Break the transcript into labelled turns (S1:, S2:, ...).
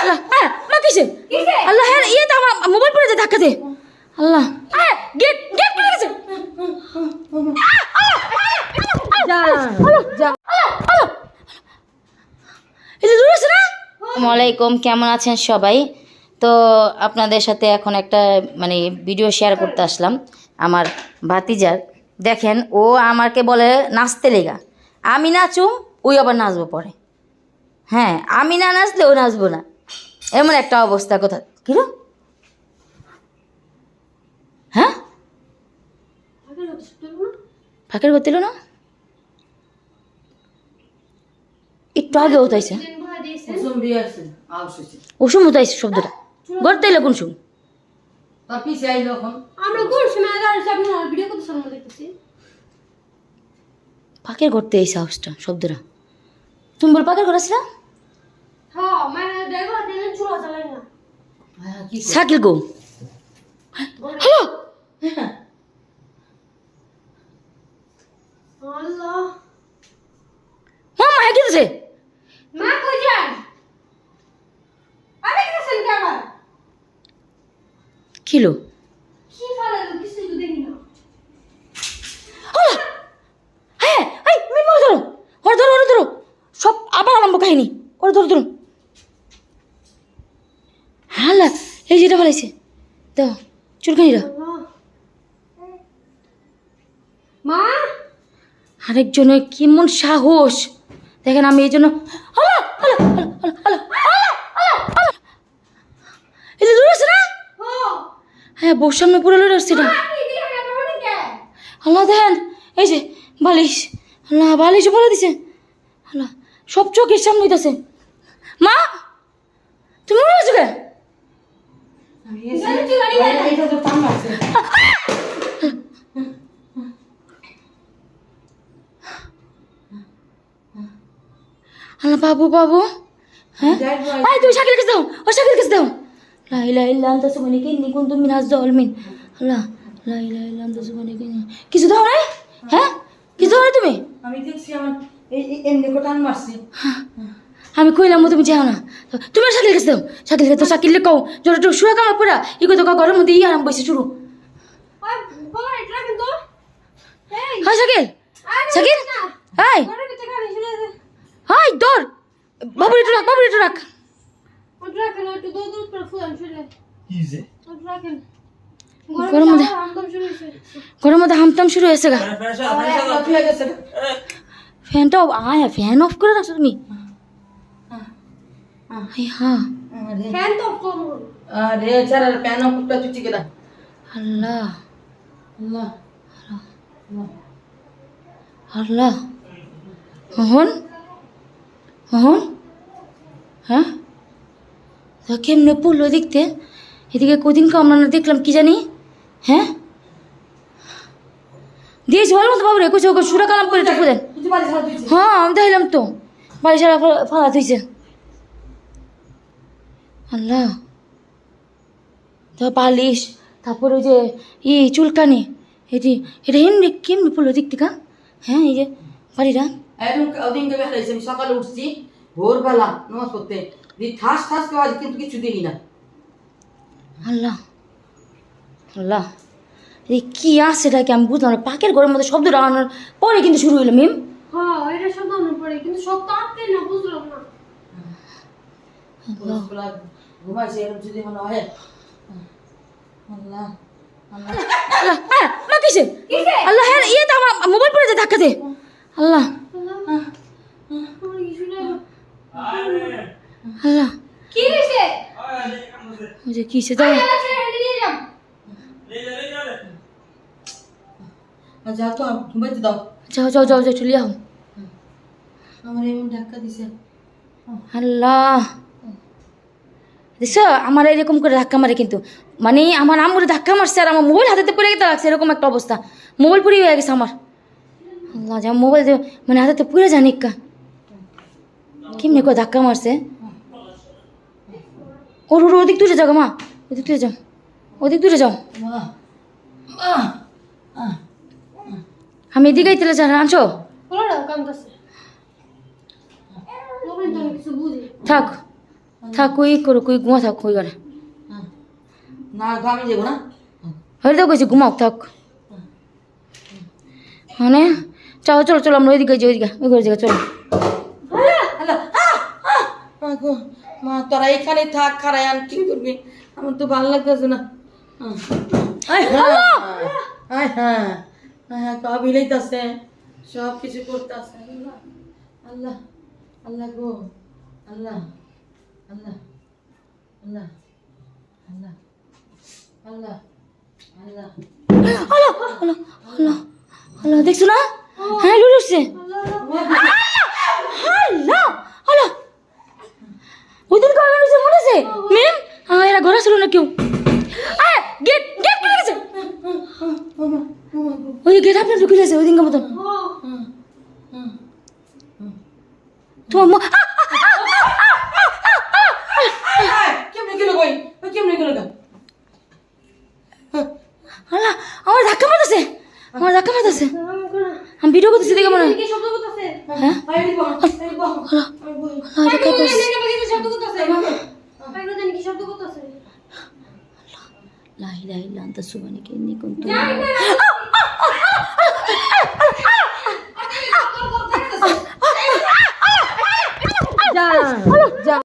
S1: আল্লাহ আয় মা কিসে? আল্লাহ হ্যাঁ ইয়ে তো আমার মোবাইল পড়ে যায় ধাক্কা দে। আল্লাহ। আয় গেট গেট গেছে। আসসালামাইকুম কেমন আছেন সবাই? তো আপনাদের সাথে এখন একটা মানে ভিডিও শেয়ার করতে আসলাম আমার ভাতিজার। দেখেন ও আমাকে বলে নাচতে লেগা। আমি নাচুম ওই আবার নাচবো পরে। হ্যাঁ আমি না নাচলে ও নাচবো না। এমন একটা অবস্থা, কোথা কিরো হ্যাঁ? ফাঁকের করছিল না? একটু আগে উঠাইছে। ওসুম উঠাইছে শব্দটা। গড়তে এলো কোন সুম
S2: করতে
S1: এই সাহসটা, শব্দটা। তুমি বল পাকের করেছিল
S2: হ্যাঁ মানে দিলে চুলা চালাই না
S3: হ্যাঁ, কি করব?
S1: সাকিল গো হ্যালো
S2: আল্লাহ
S1: মামা হ্যাঁ কি দিছে
S2: মা কই যান আরে গেছেন কাবা
S1: কিলো
S2: কি ফালা কিছু তো দেখি না
S1: হ্যাঁ এই তুমি বল ধরো ওর ধরো ওর ধরো সব আবার আরম্ভ কাহিনী ওর ধরো ধরো হালা এই যেটা ফেলাইছে। দাও চুলকানিরা
S2: মা!
S1: আরেকজনের কেমন সাহস। দেখেন আমি এই জন্য হলো হলো হলো হলো এটা না? হ্যাঁ বউর সামনে পুরো লড়ে না আল্লাহ দেখেন এই যে বালিশ। আল্লাহ বালিশ বলে দিছে। আল্লাহ সব চোখের সামনে হইতাছে। মা তুমি মনে হচ্ছে
S3: তো
S1: বাবু বাবু। হ্যাঁ? তুমি শাকিল কাছে দাও ও শাকিল কাছে দাও। লা ইলাহা ইল্লা আনতা সুবহানাকা ইন্নী কুনতু মিনাজ জালিমিন আল্লাহ লা ইলাহা ইল্লা আনতা সুবহানাকা কিছু দাও নাই হ্যাঁ? কিছু দাও তুমি।
S3: আমি দেখছি আমার এই এমনি মারছি।
S1: আমি কইলাম তুমি যাও না। তুমি শাকিল কাছে দাও। শাকিল কাছে শাকিল কও। জোরে একটু শুয়ে কামা পুরা। ই কই তো ঘরের মধ্যে ই আরাম বসে শুরু
S2: ওই বাবা এটা কিন্তু এই
S1: হাই শাকিল।
S2: আরে
S1: শাকিল।
S2: না।
S1: হাই হাই দৌড়। বাবুর একটু রাখ বাবুর একটু রাখ। ঘরের মধ্যে হামতাম শুরু হয়েছে। গা। ফ্যানটা আয় ফ্যান অফ করে রাখছো তুমি? হাই হ্যাঁ
S2: ফ্যান তো
S3: আরে
S1: আল্লাহ।
S3: আল্লাহ
S1: আল্লাহ মোহন মোহন হ্যাঁ? তা কেমনে পড়ল দেখতে? এদিকে কদিন না দেখলাম কি জানি? হ্যাঁ? দিয়েছি ভালো মতো বাবুরে কুচো সুরা কালাম করে টাকু দেন। হ্যাঁ আমি দেখলাম তো। বাড়ি সারা ফালা থইছে আল্লাহ। তো পালিশ। তারপর ওই যে ই চুলকানি এটি এটা এমনি কেমনি পড়ল দিক থেকে হ্যাঁ এই যে বাড়িটা?
S3: ওদিনকে বেড়াইছি আমি সকালে উঠছি ভোরবেলা নামাজ পড়তে। দিয়ে ঠাস ঠাস করে আজ কিন্তু কিছু দিই না।
S1: আল্লাহ আল্লাহ এই কি আছে এটা কি আমি বুঝলাম না। পাকের ঘরের মধ্যে শব্দ আনার পরে কিন্তু শুরু হইল মিম।
S2: হ্যাঁ এটা মনে পড়ে কিন্তু তো আটকে না বুঝলাম না।
S3: ঘুমাইছে এরকম যদি মনে হয় আল্লাহ আল্লাহ
S1: আল্লাহ হ্যাঁ মা কিসে আল্লাহ হ্যাঁ ইয়ে তো আমার মোবাইল পড়ে যায় ধাক্কা দে আল্লাহ আল্লাহ
S2: কি হয়েছে
S1: ওই যে কিসে দাও
S2: নিয়ে যাম
S3: যা তো ঘুমাইতে দাও
S1: যাও যাও যাও যাও চলে যাও
S3: আমার
S1: আল্লাহ। দেখছ? আমার এরকম করে ধাক্কা মারে কিন্তু। মানে আমার নাম আম্মুরে ধাক্কা মারছে আর আমার মোবাইল হাতেতে পড়ে গেতে লাগছে এরকম একটা অবস্থা। মোবাইল পুড়ে হয়ে গেছে আমার। আল্লাহ যা মোবাইল মানে হাতেতে পুড়ে জানি কা কেমনি করে ধাক্কা মারছে? ওর ওর ওদিক দূরে যাও মা। ওদিক দূরে যাও। ওদিক দূরে যাও। আমি এদিকেই তেলে চা আনছো? থাক। থাক কই করো কই ঘুমা থাক কই করে
S3: হ্যাঁ। না। যাব না হ্যাঁ।
S1: হয়ে তো কইছি ঘুমাও থাক। মানে চলো চলো চলো আমরা ওইদিকে যাই ওইদিকে ওই করে দিকে চলো।
S3: মা গো মা তোরা এখানে থাক কি করবি? আমার তো ভালো লাগতেছে না। হ্যাঁ। হ্যাঁ। হ্যাঁ হ্যাঁ সব কিছু করতেছে। আল্লাহ আল্লাহ আল্লাহ গো আল্লাহ। আল্লাহ আল্লাহ আল্লাহ আল্লাহ আল্লাহ
S1: হলো হলো হলো দেখছ না হ্যাঁ লুলু উঠছে হলো হলো ওই দিন কবে লুলুছে মনে আছে? ম্যাম হ্যাঁ এরা ঘরে ছিল না কেউ? গেট গেট খুলে গেছে। ওই গেট আপনার ঢুকে গেছে ওই দিনকার মতন তোমার মা
S3: গেল কই ওই কেমনে গেল গা
S1: আল্লাহ আমার ধাক্কা মারতেছে আমার ধাক্কা মারতেছে আমি ভিডিও করতেছি দেখে মনে হয়
S2: কি শব্দ করতেছে
S1: হ্যাঁ
S3: আরে বাবা আরে বাবা
S1: হলো আল্লাহ